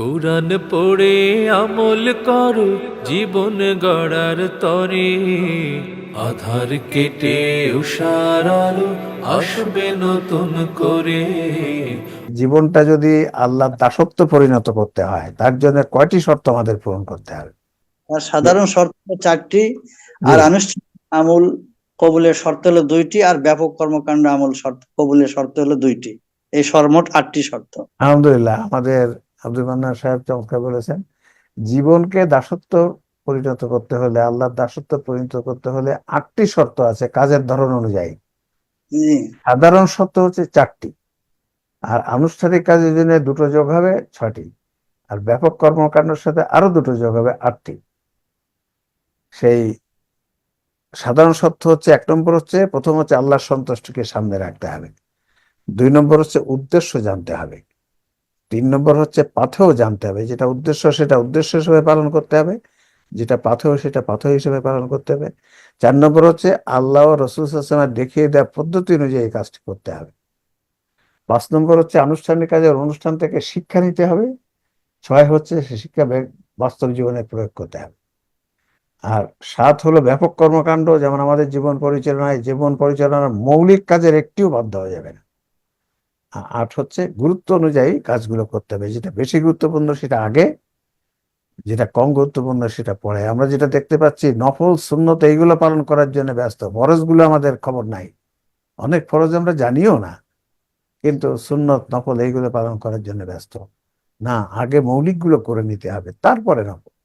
কোরআন পড়ে আমল করো জীবন গড়ার তরে। আধার কেটে উষার আলো আসবে নতুন করে। জীবনটা যদি আল্লাহ দাসত্ব পরিণত করতে হয় তার জন্য কয়টি শর্ত আমাদের পূরণ করতে হবে? আর সাধারণ শর্ত চারটি আর আনুষ্ঠানিক আমল কবুলের শর্ত হলো দুইটি আর ব্যাপক কর্মকাণ্ড আমল শর্ত কবুলের শর্ত হলো দুইটি। এই সর্বমোট আটটি শর্ত। আলহামদুলিল্লাহ আমাদের আব্দুল মান্নান সাহেব চমৎকার বলেছেন জীবনকে দাসত্ব পরিণত করতে হলে আল্লাহর দাসত্ব পরিণত করতে হলে আটটি শর্ত আছে কাজের ধরন অনুযায়ী। সাধারণ শর্ত হচ্ছে চারটি আর আনুষ্ঠানিক কাজের জন্য দুটো যোগ হবে ছয়টি আর ব্যাপক কর্মকাণ্ডের সাথে আরও দুটো যোগ হবে আটটি। সেই সাধারণ শর্ত হচ্ছে এক নম্বর হচ্ছে প্রথম হচ্ছে আল্লাহর সন্তুষ্টিকে সামনে রাখতে হবে। দুই নম্বর হচ্ছে উদ্দেশ্য জানতে হবে। তিন নম্বর হচ্ছে পাথেও জানতে হবে। যেটা উদ্দেশ্য, সেটা উদ্দেশ্য হিসেবে পালন করতে হবে। যেটা পাথেও সেটা পাথেও হিসেবে পালন করতে হবে। চার নম্বর হচ্ছে আল্লাহ রসুল সাল্লামের দেখিয়ে দেওয়া পদ্ধতি অনুযায়ী কাজটি করতে হবে। পাঁচ নম্বর হচ্ছে আনুষ্ঠানিক কাজের অনুষ্ঠান থেকে শিক্ষা নিতে হবে। ছয় হচ্ছে সে শিক্ষা বাস্তব জীবনে প্রয়োগ করতে হবে। আর সাত হলো ব্যাপক কর্মকাণ্ড। যেমন আমাদের জীবন পরিচালনায়, জীবন পরিচালনার মৌলিক কাজের একটিও বাদ দেওয়া যাবে না। আট হচ্ছে গুরুত্ব অনুযায়ী কাজগুলো করতে হবে। যেটা বেশি গুরুত্বপূর্ণ সেটা আগে, যেটা কম গুরুত্বপূর্ণ সেটা পরে। আমরা যেটা দেখতে পাচ্ছি, নফল, সুন্নত এইগুলো পালন করার জন্য ব্যস্ত। ফরজগুলো আমাদের খবর নাই। অনেক ফরজ আমরা জানিও না, কিন্তু সুন্নত, নফল এইগুলো পালন করার জন্য ব্যস্ত। না, আগে মৌলিকগুলো করে নিতে হবে, তারপরে নফল।